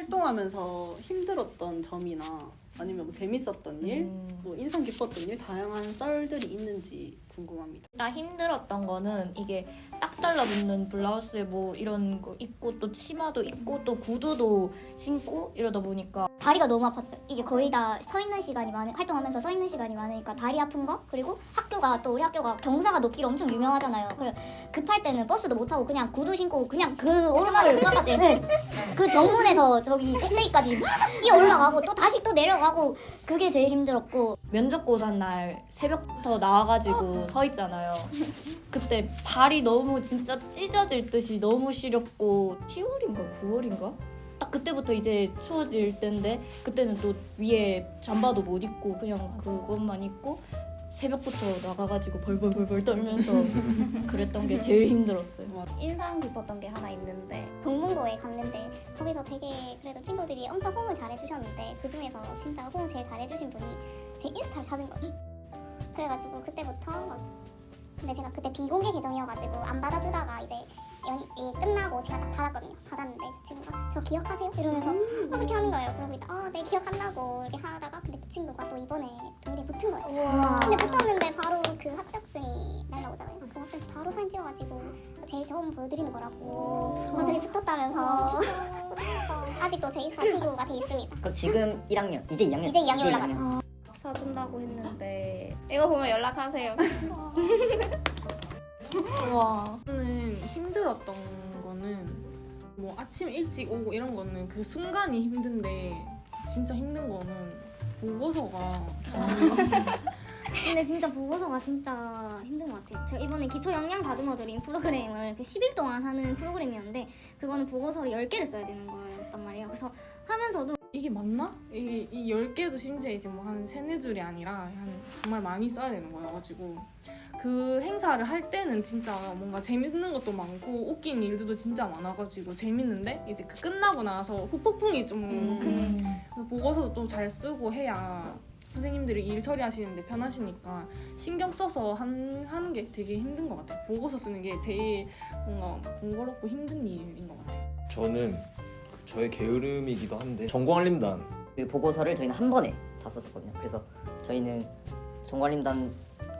활동하면서 힘들었던 점이나 아니면 뭐 재밌었던 일, 음. 뭐 인상 깊었던 일 다양한 썰들이 있는지 궁금합니다. 나 힘들었던 거는 이게 딱 달라붙는 블라우스에 뭐 이런 거 입고 또 치마도 입고 또 구두도 신고 이러다 보니까 다리가 너무 아팠어요. 이게 거의 다 서 있는 시간이 많은 활동하면서 서 있는 시간이 많으니까 다리 아픈 거 그리고 학교가 또 우리 학교가 경사가 높기로 엄청 유명하잖아요. 그래 급할 때는 버스도 못 타고 그냥 구두 신고 그냥 그 오르막을 올라가지. 네. 그 정문에서 저기 꼭대기까지 막 뛰어 올라가고 또 다시 또 내려 가고 그게 제일 힘들었고 면접고사 날 새벽부터 나와가지고 서 있잖아요. 그때 발이 너무 진짜 찢어질 듯이 너무 시렵고 10월인가 9월인가? 딱 그때부터 이제 추워질 때인데 그때는 또 위에 잠바도 못 입고 그냥 그것만 입고 새벽부터 나가가지고 벌벌벌벌 떨면서 그랬던 게 제일 힘들었어요. 인상 깊었던 게 하나 있는데 동문고에 갔는데 거기서 되게 그래도 친구들이 엄청 호응을 잘해주셨는데 그 중에서 진짜 호응 제일 잘해주신 분이 제 인스타를 찾은 거예요. 그래가지고 그때부터 막 근데 제가 그때 비공개 계정이어가지고 안 받아주다가 이제 연 이 끝나고 제가 딱 받았거든요. 받았는데 그 친구가 저 기억하세요? 이러면서 어, 그렇게 하는 거예요. 그러고 있다 어네 기억한다고 이렇게 하다가 근데 그 친구가 또 이번에 동일에 붙은 거예요. 근데 붙었는데 바로 그 합격증이 날라오잖아요. 그 합격 바로 사진 찍어가지고 제일 처음 보여드리는 거라고 어, 저기 붙었다면서 아직도 제 인스타 친구가 돼 있습니다. 그럼 지금 1학년 이제 2학년 이제 2학년 올라가죠. 사준다고 했는데 이거 보면 연락하세요. 와. 저는 힘들었던 거는 뭐 아침 일찍 오고 이런 거는 그 순간이 힘든데 진짜 힘든 거는 보고서가 근데 진짜 보고서가 진짜 힘든 것 같아요. 제가 이번에 기초 역량 다듬어 드린 프로그램을 그 10일 동안 하는 프로그램이었는데 그거는 보고서를 10개를 써야 되는 거였단 말이에요. 그래서 하면서도 이게 맞나? 이, 이 10개도 심지어 이제 뭐 한 세네 줄이 아니라 한 정말 많이 써야 되는 거여가지고 그 행사를 할 때는 진짜 뭔가 재밌는 것도 많고 웃긴 일들도 진짜 많아가지고 재밌는데 이제 그 끝나고 나서 후폭풍이 좀큰 음. 보고서도 좀 잘 쓰고 해야 선생님들이 일 처리하시는데 편하시니까 신경 써서 한, 하는 게 되게 힘든 것 같아요. 보고서 쓰는 게 제일 뭔가 번거롭고 힘든 일인 것 같아요. 저는 그 저의 게으름이기도 한데 전공알림단 그 보고서를 저희는 한 번에 다 썼었거든요. 그래서 저희는 정관림단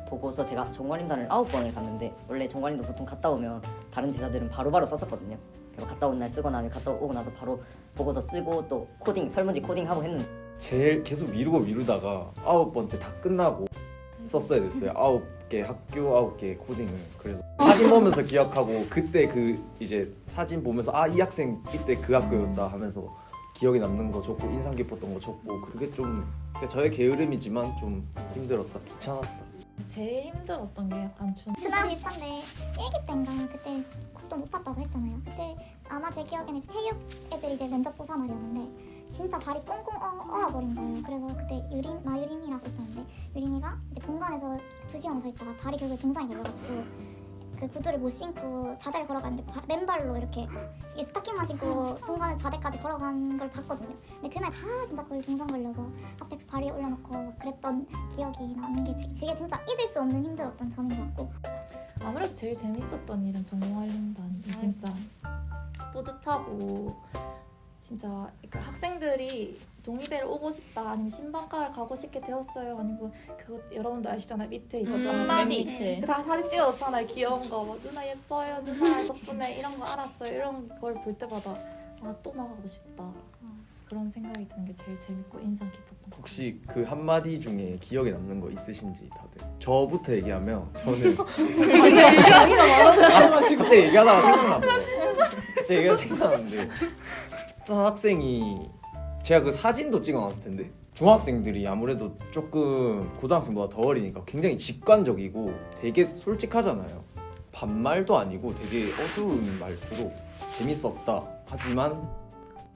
보고서 제가 정관림단을 아홉 번을 갔는데 원래 정관림도 보통 갔다 오면 다른 대사들은 바로바로 썼었거든요. 그래서 갔다 온 날 쓰거나 아니면 갔다 오고 나서 바로 보고서 쓰고 또 코딩 설문지 코딩하고 했는데 제일 계속 미루고 미루다가 아홉 번째 다 끝나고 썼어야 됐어요. 아홉 개 학교 아홉 개 코딩을 그래서 사진 보면서 기억하고 그때 그 이제 사진 보면서 아 이 학생 이때 그 학교였다 하면서 기억에 남는 거 적고 인상 깊었던 거 적고 그게 좀 그게 저의 게으름이지만 좀 힘들었다 귀찮았다. 제일 힘들었던 게 약간 준 저랑 비슷한데 일기 때인가 그때 국도 못 봤다고 했잖아요. 그때 아마 제 기억에는 체육 애들이 이제 면접 보사 말이었는데 진짜 발이 꽁꽁 얼- 얼어버린 거예요. 그래서 그때 유림 마유림이라고 있었는데 유림이가 이제 본관에서 두 시간 서 있다가 발이 결국에 동상이 걸려가지고 그 구두를 못 신고 자대를 걸어갔는데 바- 맨발로 이렇게 이 스타킹만 신고 본관에서 자대까지 걸어간 걸 봤거든요. 근데 그날 다 진짜 거의 동상 걸려서 앞에 그 발이 올려놓고 막 그랬던 기억이 나는 게 지- 그게 진짜 잊을 수 없는 힘들었던 점인 것 같고 아무래도 제일 재밌었던 일은 전공알림단이 진짜 뿌듯하고 진짜 그러니까 학생들이 동의대를 오고 싶다 아니면 신방과를 가고 싶게 되었어요. 아니면 그거 여러분도 아시잖아요. 밑에 이제 음, 한마디 맨 밑에. 그다 사진 찍어놓잖아요. 귀여운 거뭐 누나 예뻐요 누나 덕분에 이런 거 알았어요. 이런 걸 볼 때마다 아 또 나가고 싶다. 그런 생각이 드는 게 제일 재밌고 인상 깊었던 것 혹시 그 한마디 중에 기억에 남는 거 있으신지 다들? 저부터 얘기하면 저는 갑자기 얘기하다가 생각났어요 갑자기 얘기가 생각났는데 학생이 제가 그 사진도 찍어놨을 텐데 중학생들이 아무래도 조금 고등학생보다 더 어리니까 굉장히 직관적이고 되게 솔직하잖아요 반말도 아니고 되게 어두운 말투로 재밌었다 하지만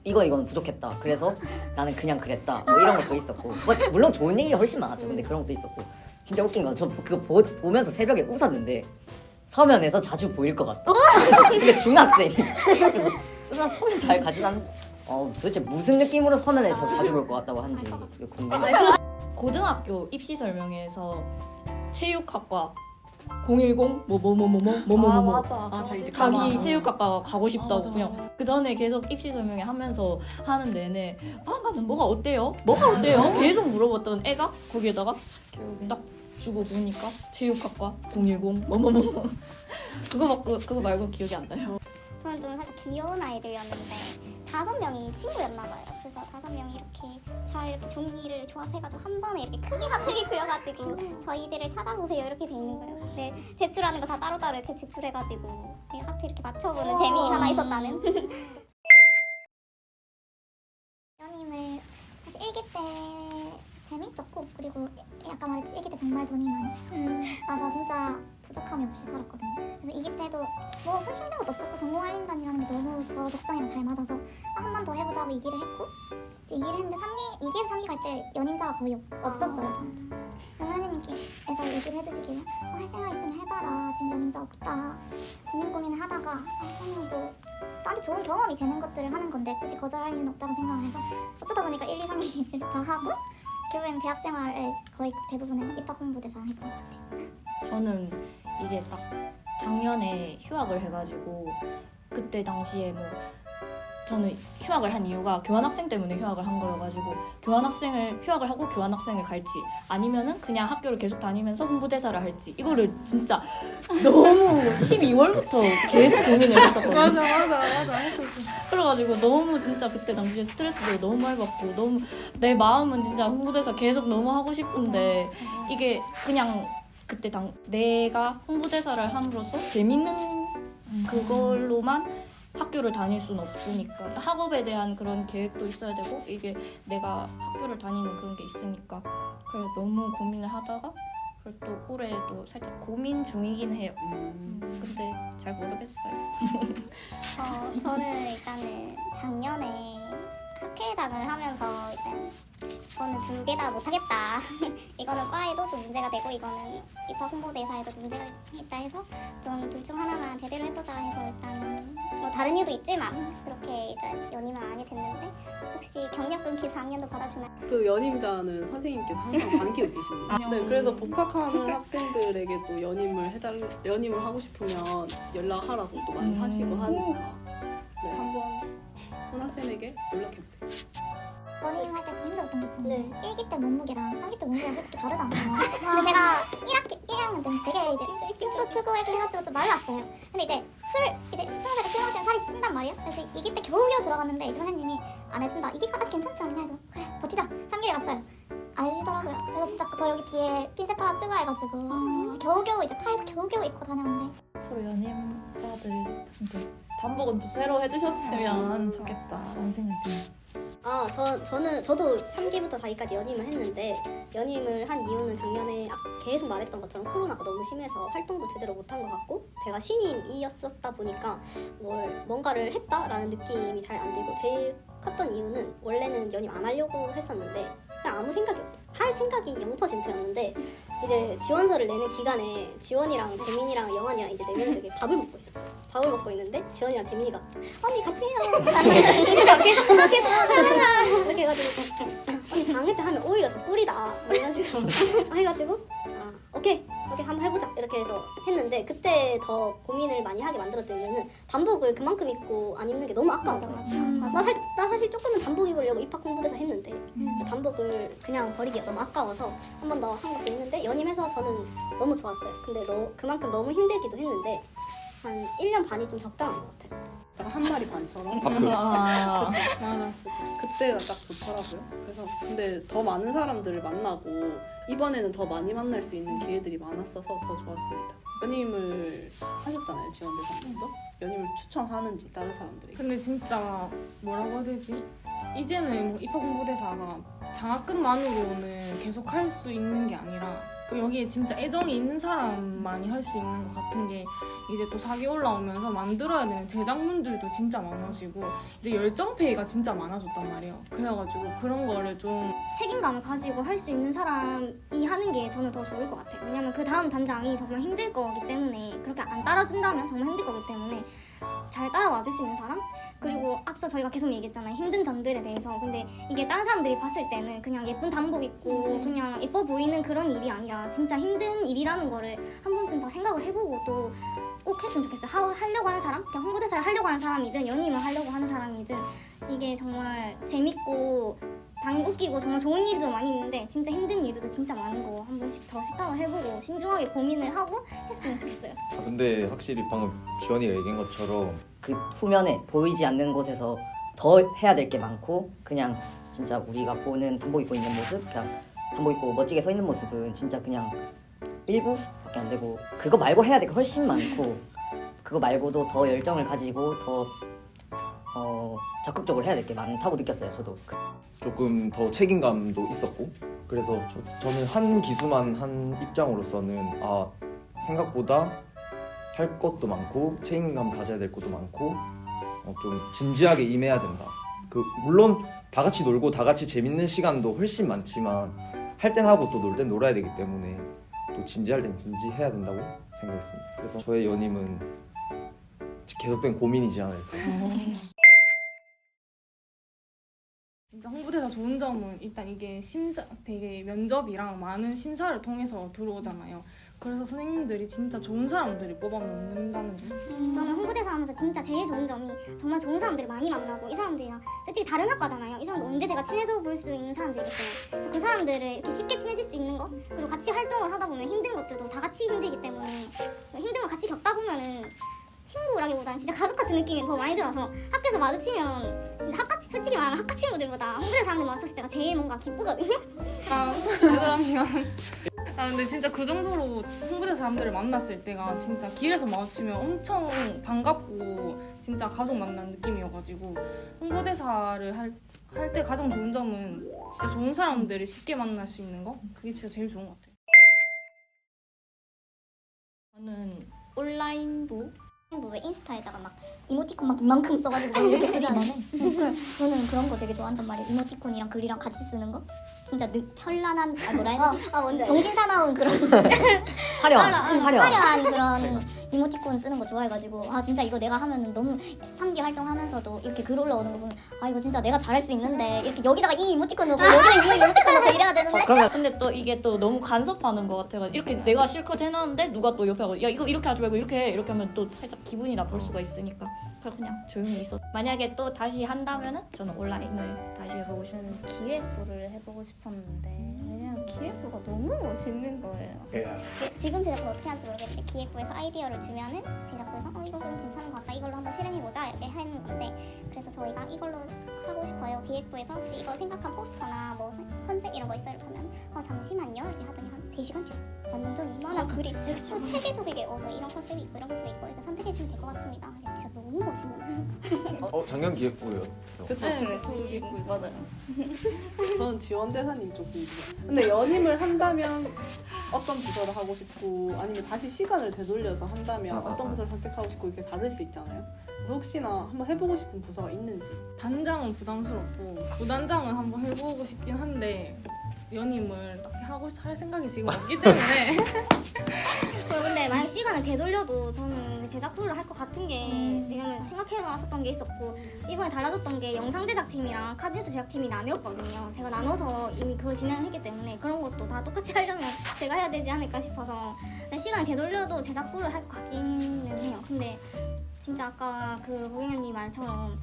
이거 이건 부족했다. 그래서 나는 그냥 그랬다. 뭐 이런 것도 있었고 뭐, 물론 좋은 얘기가 훨씬 많았죠. 근데 그런 것도 있었고 진짜 웃긴 건 저 그거 보, 보면서 새벽에 웃었는데 서면에서 자주 보일 것 같다. 근데 중학생이 그래서 쓰나 서면 잘 가지난 어 도대체 무슨 느낌으로 서면에서 자주 볼 것 같다고 한지 궁금해. 고등학교 입시 설명회에서 체육학과 010 뭐 뭐 뭐 뭐 뭐뭐뭐아뭐 맞아. 아, 저 이제 자기 가봐. 체육학과 가고 싶다고 맞아, 그냥 맞아. 그 전에 계속 입시 설명회 하면서 하는 내내 아 나는 뭐가 어때요? 뭐가 어때요? 계속 물어봤던 애가 거기에다가. 딱 주고 보니까 체육학과 010 뭐뭐뭐 그거 막 그거 말고 기억이 안 나요. 저는 좀 살짝 귀여운 아이들이었는데 다섯 명이 친구였나 봐요. 그래서 다섯 명이 이렇게 잘 이렇게 종이를 조합해가지고 한 번에 이렇게 크게 하트를 그려가지고 저희들을 찾아보세요 이렇게 돼 있는 거예요. 근데 제출하는 거 다 따로따로 이렇게 제출해가지고 이 하트 이렇게 맞춰보는 재미 하나 있었다는. 연임을 사실 일기 때 재밌었고 그리고 아까 말했지 일기 때 정말 돈이 많이 나서 진짜 부족함이 없이 살았거든요. 그래서 이기 때도 뭐 힘든 것도 없었고 전공알림반이라는 게 너무 저 적성이랑 잘 맞아서 아, 한 번 더 해보자고 이기를 했고 이제 이기를 했는데 3기, 2기에서 3기 갈 때 연임자가 거의 없, 없었어요. 저한테 선생님께서 얘기를 해주시기를 어, 할 생각 있으면 해봐라. 지금 연임자 없다. 고민 고민을 하다가 아, 그러면 뭐 나한테 좋은 경험이 되는 것들을 하는 건데 굳이 거절할 이유는 없다고 생각을 해서 어쩌다 보니까 1, 2, 3기를 다 하고 결국에는 대학 생활에 거의 대부분을 입학 홍보대사랑 했던 것 같아요 저는 이제 딱 작년에 휴학을 해가지고 그때 당시에 뭐 저는 휴학을 한 이유가 교환학생 때문에 휴학을 한 거여가지고 교환학생을 휴학을 하고 교환학생을 갈지 아니면은 그냥 학교를 계속 다니면서 홍보대사를 할지 이거를 진짜 너무 12월부터 계속 고민을 했었거든요. 맞아 맞아 맞아 했었어. 그래가지고 너무 진짜 그때 당시에 스트레스도 너무 많이 받고 너무 내 마음은 진짜 홍보대사 계속 너무 하고 싶은데 이게 그냥 그때 당 내가 홍보대사를 함으로써 재밌는 그걸로만 학교를 다닐 수는 없으니까 학업에 대한 그런 계획도 있어야 되고 이게 내가 학교를 다니는 그런 게 있으니까 그래서 너무 고민을 하다가 그리고 또 올해도 살짝 고민 중이긴 해요. 음. 근데 잘 모르겠어요. 어, 저는 일단은 작년에 학회장을 하면서 일단 이거는 두 개 다 못하겠다. 이거는 과에도 좀 문제가 되고 이거는 입학 홍보대사에도 문제가 있다 해서 좀둘중 하나만 제대로 해보자 해서 일단 뭐 다른 이유도 있지만 그렇게 이제 연임을 안 하게 됐는데 혹시 경력 끊기 4학년도 받아주나요? 그 연임자는 선생님께서 항상 반기고 계십니다. 네, 그래서 복학하는 학생들에게도 연임을 해달 연임을 하고 싶으면 연락하라고 또 많이 음. 하시고 하니까 네, 한번 훈아 쌤에게 연락해 보세요. 연임 할때 좀 힘들었던 게 있었는데 1기 때 몸무게랑 3기 때 몸무게가 솔직히 다르잖아요. 근데 제가 1학기 1학년 때는 되게 이제 춤도 추고 이렇게 해가지고 좀 말랐어요. 근데 이제 술 이제 스무 살에 술 마시면 살이 찐단 말이에요. 그래서 2기 때 겨우겨우 들어갔는데 이제 선생님이 안 해준다. 2기까지 괜찮지 않냐 해서 그래 버티자. 3기를 갔어요. 안 해주더라고요. 그래서 진짜 저 여기 뒤에 핀셋 하나 추가해가지고 이제 겨우겨우 이제 타일도 겨우겨우 입고 다녔는데 앞으로 연임자들한테 단복은 좀 새로 해주셨으면 좋겠다라는 생각이 듭니다. 아, 저, 저는, 저도 3기부터 4기까지 연임을 했는데, 연임을 한 이유는 작년에 아- 계속 말했던 것처럼 코로나가 너무 심해서 활동도 제대로 못한 것 같고, 제가 신임이었었다 보니까 뭘, 뭔가를 했다라는 느낌이 잘 안 들고, 제일 컸던 이유는 원래는 연임 안 하려고 했었는데, 그냥 아무 생각이 없었어요. 할 생각이 0%였는데, 이제 지원서를 내는 기간에 지원이랑 재민이랑 영환이랑 이제 네 명이서 밥을 먹고 있었어요. 밥을 먹고 있는데, 지원이랑 재민이가, 언니 같이 해요. 계속, 계속, 계속, 하자. 이렇게 해가지고, 언니 4학년 때 하면 오히려 더 꿀이다. 뭐 이런 식으로 해가지고, 아, 오케이, 오케이, 한번 해보자. 이렇게 해서 했는데, 그때 더 고민을 많이 하게 만들었던 이유는 단복을 그만큼 입고 안 입는 게 너무 아까워서. 나, 사, 나 사실 조금은 단복 입으려고 입학 홍보대사 했는데, 단복을 그냥 버리기가 너무 아까워서 한 번 더 한 것도 있는데, 연임해서 저는 너무 좋았어요. 근데 너, 그만큼 너무 힘들기도 했는데, 한 1년 반이 좀 적당한 것 같아요. 한 마리 반처럼. 아, 맞아. 그치. 그때가 딱 좋더라고요. 그래서 근데 더 많은 사람들을 만나고 이번에는 더 많이 만날 수 있는 기회들이 많았어서 더 좋았습니다. 연임을 하셨잖아요, 지원대사님도. 연임을 추천하는지 다른 사람들이. 근데 진짜 뭐라고 해야 되지? 이제는 뭐 입학 홍보대사가 장학금만으로는 계속 할 수 있는 게 아니라 그 여기에 진짜 애정이 있는 사람만이 할 수 있는 것 같은 게 이제 또 4기 올라오면서 만들어야 되는 제작물들도 진짜 많아지고 이제 열정페이가 진짜 많아졌단 말이에요. 그래가지고 그런 거를 좀 책임감을 가지고 할 수 있는 사람이 하는 게 저는 더 좋을 것 같아요. 왜냐면 그 다음 단장이 정말 힘들 거기 때문에 그렇게 안 따라준다면 정말 힘들 거기 때문에 잘 따라와 줄 수 있는 사람? 그리고 앞서 저희가 계속 얘기했잖아요. 힘든 점들에 대해서. 근데 이게 다른 사람들이 봤을 때는 그냥 예쁜 단복 입고 그냥 예뻐 보이는 그런 일이 아니라 진짜 힘든 일이라는 거를 한 번쯤 더 생각을 해보고 또 꼭 했으면 좋겠어요. 하, 하려고 하는 사람, 그냥 홍보대사를 하려고 하는 사람이든 연임을 하려고 하는 사람이든 이게 정말 재밌고 당연히 웃기고 정말 좋은 일도 많이 있는데 진짜 힘든 일들도 진짜 많은 거 한 번씩 더 생각을 해보고 신중하게 고민을 하고 했으면 좋겠어요. 아, 근데 확실히 방금 지원이가 얘기한 것처럼 그 후면에 보이지 않는 곳에서 더 해야 될 게 많고 그냥 진짜 우리가 보는 단복 입고 있는 모습 그냥 단복 입고 멋지게 서 있는 모습은 진짜 그냥 일부밖에 안 되고 그거 말고 해야 될 게 훨씬 많고 그거 말고도 더 열정을 가지고 더 어, 적극적으로 해야 될 게 많다고 느꼈어요 저도 조금 더 책임감도 있었고 그래서 저, 저는 한 기수만 한 입장으로서는 아 생각보다 할 것도 많고 책임감 가져야 될 것도 많고 어, 좀 진지하게 임해야 된다. 그 물론 다 같이 놀고 다 같이 재밌는 시간도 훨씬 많지만 할 땐 하고 또 놀 땐 놀아야 되기 때문에 또 진지할 땐 진지해야 된다고 생각했습니다. 그래서 저의 연임은 계속된 고민이지 않을까. 진짜 홍보대사 좋은 점은 일단 이게 심사 되게 면접이랑 많은 심사를 통해서 들어오잖아요. 그래서 선생님들이 진짜 좋은 사람들이 뽑아 놓는다는 점. 저는 홍보대사 하면서 진짜 제일 좋은 점이 정말 좋은 사람들을 많이 만나고 이 사람들이랑 솔직히 다른 학과잖아요. 이 사람들 언제 제가 친해져 볼 수 있는 사람들이 있어요. 그래서 그 사람들을 이렇게 쉽게 친해질 수 있는 거 그리고 같이 활동을 하다 보면 힘든 것들도 다 같이 힘들기 때문에 힘든 걸 같이 겪다 보면은 친구라기보다는 진짜 가족 같은 느낌이 더 많이 들어서 학교에서 마주치면 진짜 학과 솔직히 말하면 학과 친구들보다 홍보대사 사람들 만났을 때가 제일 뭔가 기쁘거든요. 아, 왜냐면 아 근데 진짜 그 정도로 홍보대 사람들을 만났을 때가 진짜 길에서 마주치면 엄청 반갑고 진짜 가족 만난 느낌이어가지고 홍보대사를 할 할 때 가장 좋은 점은 진짜 좋은 사람들을 쉽게 만날 수 있는 거 그게 진짜 제일 좋은 것 같아요. 저는 온라인부 뭐 인스타에다가 막 이모티콘 막 이만큼 써가지고 막 이렇게 쓰잖아요. 그, 저는 그런 거 되게 좋아한단 말이에요. 이모티콘이랑 글이랑 같이 쓰는 거. 진짜 느, 현란한 아 뭐라 해야 되지? 아, 뭔지 정신 사나운 그런 화려한 화려, 화려한. 화려한 그런 이모티콘 쓰는 거 좋아해가지고 아 진짜 이거 내가 하면은 너무 3기 활동하면서도 이렇게 글 올라오는 거 보면 아 이거 진짜 내가 잘할 수 있는데 이렇게 여기다가 이 이모티콘 넣고 여기다 이 이모티콘 넣고 이래야 되는데? 어, 그러면 근데 또 이게 또 너무 간섭하는 것 같아가 이렇게 내가 실컷 해놨는데 누가 또 옆에 하고 야 이거 이렇게 하지 말고 이렇게 해. 이렇게 하면 또 살짝 기분이 나쁠 수가 있으니까 그래서 그냥 조용히 있어 만약에 또 다시 한다면은 저는 온라인을 다시 해보고 저는 기획부를 해보고 싶었는데 왜냐면 기획부가 너무 멋있는 거예요. 지- 지금 제작부 어떻게 하는지 모르겠는데 기획부에서 아이디어를 주면은 제작부에서 어 이거 좀 괜찮은 것 같다. 이걸로 한번 실행해보자 이렇게 하는 건데 그래서 저희가 이걸로 하고 싶어요. 기획부에서 혹시 이거 생각한 포스터나 뭐 세- 컨셉 이런 거 있어요? 하면 어 잠시만요. 이렇게 하더니 한 3시간 뒤에 완전 이만한 글이 이렇게 서 체계적이게 어 저 이런 컨셉이 있고 이런 컨셉이 있고 이렇게 선택해주면 될 것 같습니다. 진짜 너무 멋있는 어 작년 기획부예요. 그쵸? 네, 저도 기획부 맞아요. 저는 지원 대사님 쪽 궁금해요. 근데 연임을 한다면 어떤 부서를 하고 싶고 아니면 다시 시간을 되돌려서 한다면 아, 아, 어떤 아. 부서를 선택하고 싶고 이렇게 다를 수 있잖아요. 그래서 혹시나 한번 해보고 싶은 부서가 있는지. 단장은 부담스럽고 부단장은 한번 해보고 싶긴 한데 연임을 딱히 하고 싶- 할 생각이 지금 없기 때문에 어, 근데 만약 시간을 되돌려도 저는 제작부를 할 것 같은 게 음. 왜냐면 생각해놨었던 게 있었고 이번에 달라졌던 게 영상 제작팀이랑 카드뉴스 제작팀이 나뉘었거든요. 제가 나눠서 이미 그걸 진행했기 때문에 그런 것도 다 똑같이 하려면 제가 해야 되지 않을까 싶어서 시간을 되돌려도 제작부를 할 것 같기는 해요. 근데 진짜 아까 그 고객님 말처럼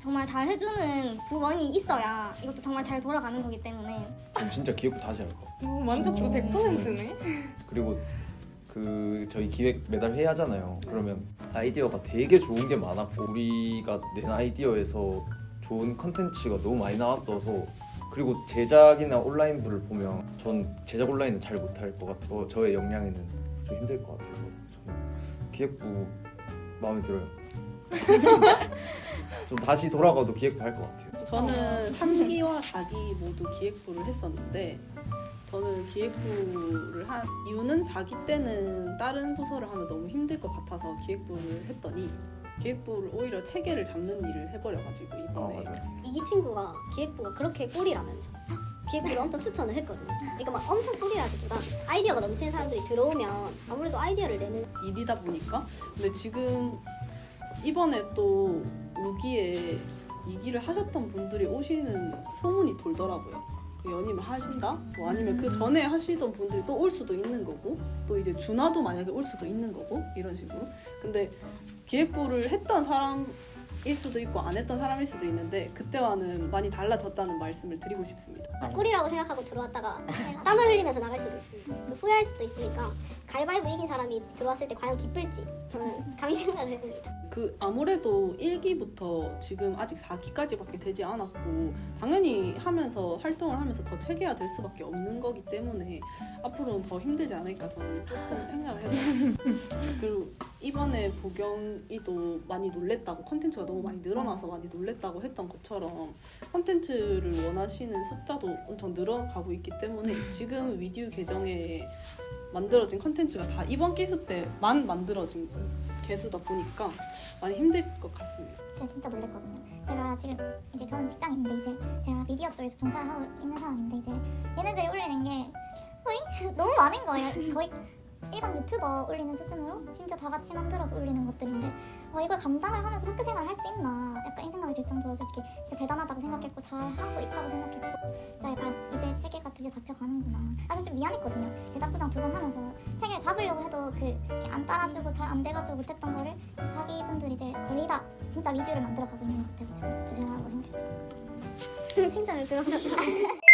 정말 잘 해주는 부원이 있어야 이것도 정말 잘 돌아가는 거기 때문에 그럼 진짜 기획부 다시 할 거. 어, 만족도 100%네. 그리고 그 저희 기획 매달 회의 하잖아요. 그러면 아이디어가 되게 좋은 게 많았고 우리가 낸 아이디어에서 좋은 컨텐츠가 너무 많이 나왔어서 그리고 제작이나 온라인부를 보면 전 제작 온라인은 잘 못할 것 같고 저의 역량에는 좀 힘들 것 같아서 저는 기획부 마음에 들어요. 좀 다시 돌아가도 기획부 할 것 같아요. 저는 3기와 4기 모두 기획부를 했었는데 저는 기획부를 한 이유는 4기 때는 다른 부서를 하면 너무 힘들 것 같아서 기획부를 했더니 기획부를 오히려 체계를 잡는 일을 해버려가지고 아 이번에 맞아요. 이기 친구가 기획부가 그렇게 꿀이라면서 기획부를 엄청 추천을 했거든요. 그러니까 막 엄청 꿀이라기보다 아이디어가 넘치는 사람들이 들어오면 아무래도 아이디어를 내는 일이다 보니까 근데 지금 이번에 또 여기에 이 길을 하셨던 분들이 오시는 소문이 돌더라고요. 연임을 하신다? 뭐 아니면 그 전에 하시던 분들이 또 올 수도 있는 거고 또 이제 준하도 만약에 올 수도 있는 거고 이런 식으로. 근데 기획부를 했던 사람 일 수도 있고 안 했던 사람일 수도 있는데 그때와는 많이 달라졌다는 말씀을 드리고 싶습니다. 꿀이라고 생각하고 들어왔다가 땀을 흘리면서 나갈 수도 있습니다. 후회할 수도 있으니까 가위바위보 이긴 사람이 들어왔을 때 과연 기쁠지 저는 감히 생각을 해봅니다. 그 아무래도 1기부터 지금 아직 4기까지밖에 되지 않았고 당연히 하면서 활동을 하면서 더 체계화 될 수밖에 없는 거기 때문에 앞으로는 더 힘들지 않을까 저는 조금 생각을 해봐요. 그리고 이번에 보경이도 많이 놀랬다고 컨텐츠가 너무 많이 늘어나서 많이 놀랬다고 했던 것처럼 컨텐츠를 원하시는 숫자도 엄청 늘어가고 있기 때문에 지금 위디오 계정에 만들어진 컨텐츠가 다 이번 기수 때만 만들어진 개수다 보니까 많이 힘들 것 같습니다. 제가 진짜 놀랬거든요. 제가 지금 이제 저는 직장인인데 이제 제가 미디어 쪽에서 종사를 하고 있는 사람인데 이제 얘네들이 올리는 게? 너무 많은 거예요. 거의 일반 유튜버 올리는 수준으로 심지어 다 같이 만들어서 올리는 것들인데 어, 이걸 감당을 하면서 학교 생활을 할 수 있나? 약간 이 생각이 들 정도로 솔직히 진짜 대단하다고 생각했고 잘 하고 있다고 생각했고 진짜 약간 이제 체계가 드디어 잡혀가는구나. 아 솔직히 미안했거든요. 제작부장 두 번 하면서 체계를 잡으려고 해도 그 이렇게 안 따라주고 잘 안 돼가지고 못했던 거를 사기분들이 이제 거의 다 진짜 위주를 만들어가고 있는 것 같아가지고 대단하다고 생각했습니다. 칭찬을 들어주셔서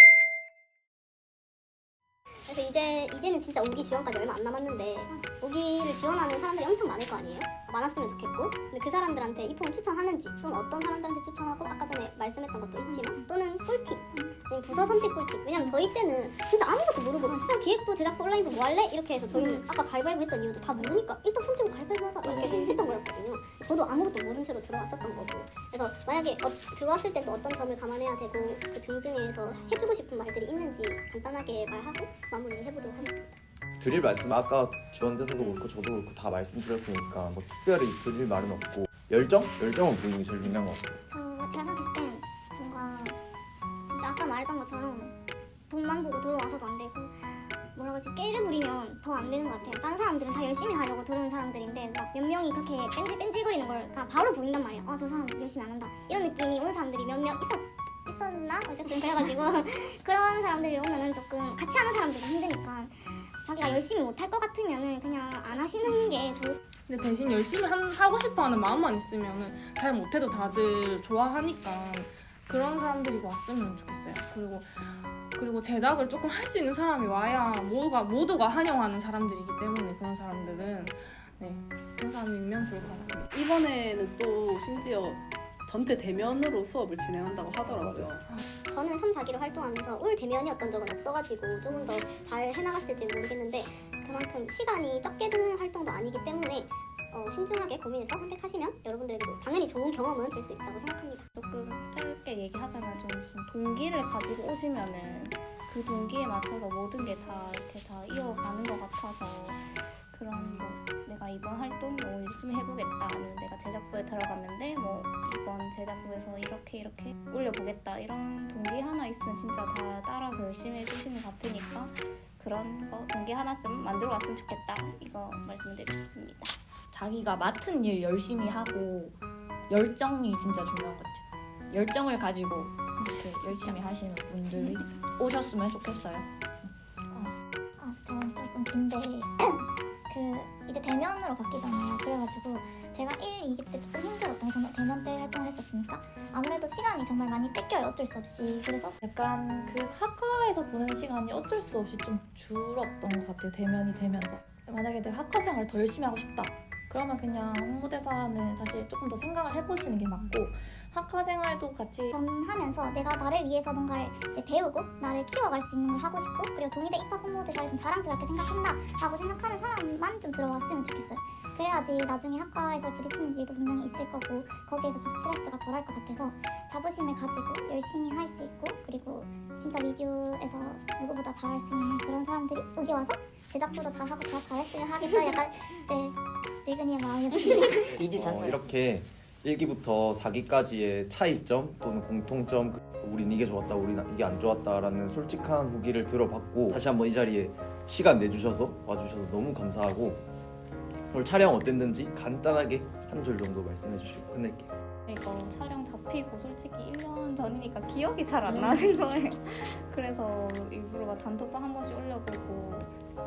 그래서 이제 이제는 진짜 오기 지원까지 얼마 안 남았는데 오기를 지원하는 사람들이 엄청 많을 거 아니에요? 많았으면 좋겠고. 근데 그 사람들한테 이 폼을 추천하는지 또는 어떤 사람들한테 추천하고 아까 전에 말씀했던 것도 있지만 또는 꿀팁. 아니면 부서 선택 꿀팁. 왜냐면 저희 때는 진짜 아무것도 모르고 그냥 기획부 제작부 온라인부 뭐 할래? 이렇게 해서 저희는 아까 가위바위보 했던 이유도 다 모르니까 일단 선택을 가위바위보 하자 이렇게 했던 거였거든요. 저도 아무것도 모른 채로 들어왔었던 거고. 그래서 만약에 어, 들어왔을 때도 어떤 점을 감안해야 되고 그 등등에서 해주고 싶은 말들이 있는지 간단하게 말하고 마무리 를 해보도록 하겠습니다 드릴 말씀 아까 지원대사도 그렇고 저도 그렇고 다 말씀드렸으니까 뭐 특별히 드릴 말은 없고 열정? 열정을 보이는 게 제일 중요한 것 같아요. 저 제가 생각했을 땐 뭔가 진짜 아까 말했던 것처럼 돈만 보고 들어와서도 안 되고 뭐라 그러지 깨를 부리면 더 안 되는 것 같아요. 다른 사람들은 다 열심히 하려고 들어오는 사람들인데 막 몇 명이 그렇게 뺀지 뺀지거리는 걸 바로 보인단 말이에요. 아 저 사람 열심히 안 한다 이런 느낌이 오는 사람들이 몇명 있었 있었나 어쨌든 그래가지고 그런 사람들이 오면은 조금 같이 하는 들이 힘드니까 자기가 열심히 못할 것 같으면은 그냥 안 하시는 게 좋을 근데 대신 열심히 한- 하고 싶어하는 마음만 있으면은 잘 못해도 다들 좋아하니까 그런 사람들이 왔으면 좋겠어요. 그리고 그리고 제작을 조금 할 수 있는 사람이 와야 모두가 모두가 환영하는 사람들이기 때문에 그런 사람들은 네 그런 사람이면 좋을 것 같습니다. 이번에는 또 심지어 전체 대면으로 수업을 진행한다고 하더라고요. 저는 3, 4기로 활동하면서 올 대면이었던 적은 없어가지고 조금 더 잘 해나갔을지는 모르겠는데 그만큼 시간이 적게 드는 활동도 아니기 때문에 어, 신중하게 고민해서 선택하시면 여러분들도 당연히 좋은 경험은 될 수 있다고 생각합니다. 조금 짧게 얘기하자면 좀 무슨 동기를 가지고 오시면은 그 동기에 맞춰서 모든 게 다 이렇게 다 이어가는 것 같아서 그런 뭐 내가 이번 활동 뭐 열심히 해보겠다 아니면 내가 제작부에 들어갔는데 뭐 이번 제작부에서 이렇게 이렇게 올려보겠다 이런 동기 하나 있으면 진짜 다 따라서 열심히 해주시는 것 같으니까 그런 거 동기 하나쯤 만들어 왔으면 좋겠다 이거 말씀드리고 싶습니다. 자기가 맡은 일 열심히 하고 열정이 진짜 중요한 것 같아요. 열정을 가지고 이렇게 열심히 하시는 분들이 오셨으면 좋겠어요. 아, 저는 조금 긴데 대면으로 바뀌잖아요. 그래가지고 제가 1, 2기 때 조금 힘들었던 게 정말 대면 때 활동을 했었으니까 아무래도 시간이 정말 많이 뺏겨요. 어쩔 수 없이. 그래서 약간 그 학과에서 보내는 시간이 어쩔 수 없이 좀 줄었던 것 같아요. 대면이 되면서 만약에 내가 학과 생활을 더 열심히 하고 싶다. 그러면 그냥 홍보대사는 사실 조금 더 생각을 해보시는 게 맞고 학과 생활도 같이 하면서 내가 나를 위해서 뭔가를 이제 배우고 나를 키워갈 수 있는 걸 하고 싶고 그리고 동의대 입학 홍보대사를 좀 자랑스럽게 생각한다 라고 생각하는 사람만 좀 들어왔으면 좋겠어요. 그래야지 나중에 학과에서 부딪히는 일도 분명히 있을 거고 거기에서 좀 스트레스가 덜할 것 같아서 자부심을 가지고 열심히 할 수 있고 그리고 진짜 위디오에서 누구보다 잘할 수 있는 그런 사람들이 여기 와서 제작부도 잘하고 다 잘했으면 하겠다 약간 이제 늙은이의 마음이었습니다. 어. 이렇게 1기부터 4기까지의 차이점 또는 공통점 그 우린 이게 좋았다 우린 이게 안 좋았다라는 솔직한 후기를 들어봤고 다시 한번 이 자리에 시간 내주셔서 와주셔서 너무 감사하고 오늘 촬영 어땠는지 간단하게 한 줄 정도 말씀해 주시고 끝낼게요 이거 촬영 잡히고 솔직히 1년 전이니까 기억이 잘 안 나는 거예요. 그래서 일부러 막 단톡방 한 번씩 올려보고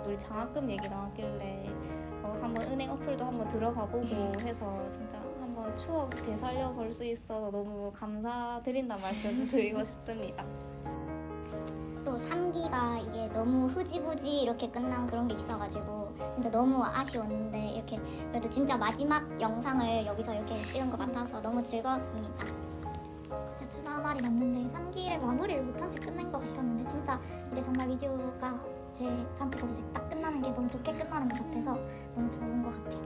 우리 장학금 얘기 나왔길래 어, 한번 은행 어플도 한번 들어가 보고 해서 진짜 한번 추억 되살려 볼 수 있어서 너무 감사드린다 말씀을 드리고 싶습니다. 또 3기가 이게 너무 흐지부지 이렇게 끝난 그런 게 있어가지고 진짜 너무 아쉬웠는데 이렇게 그래도 진짜 마지막 영상을 여기서 이렇게 찍은 것 같아서 너무 즐거웠습니다. 진짜 준하 말이 맞는데 3기를 마무리를 못한 채 끝낸 것 같았는데 진짜 이제 정말 미디어가 제한테서 이제 딱 끝나는 게 너무 좋게 끝나는 것 같아서 너무 좋은 것 같아요.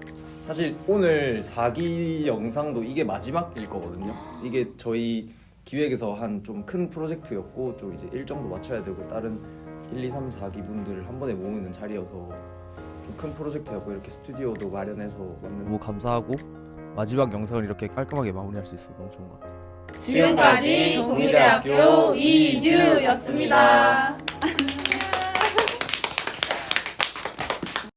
사실 오늘 4기 영상도 이게 마지막일 거거든요. 이게 저희 기획에서 한 좀 큰 프로젝트였고 좀 이제 일정도 맞춰야 되고 다른 1, 2, 3, 4기 분들을 한 번에 모으는 자리여서 좀 큰 프로젝트였고 이렇게 스튜디오도 마련해서 왔는데 너무 감사하고 마지막 영상을 이렇게 깔끔하게 마무리할 수 있어서 너무 좋은 것 같아요. 지금까지 동의대학교 이듀였습니다.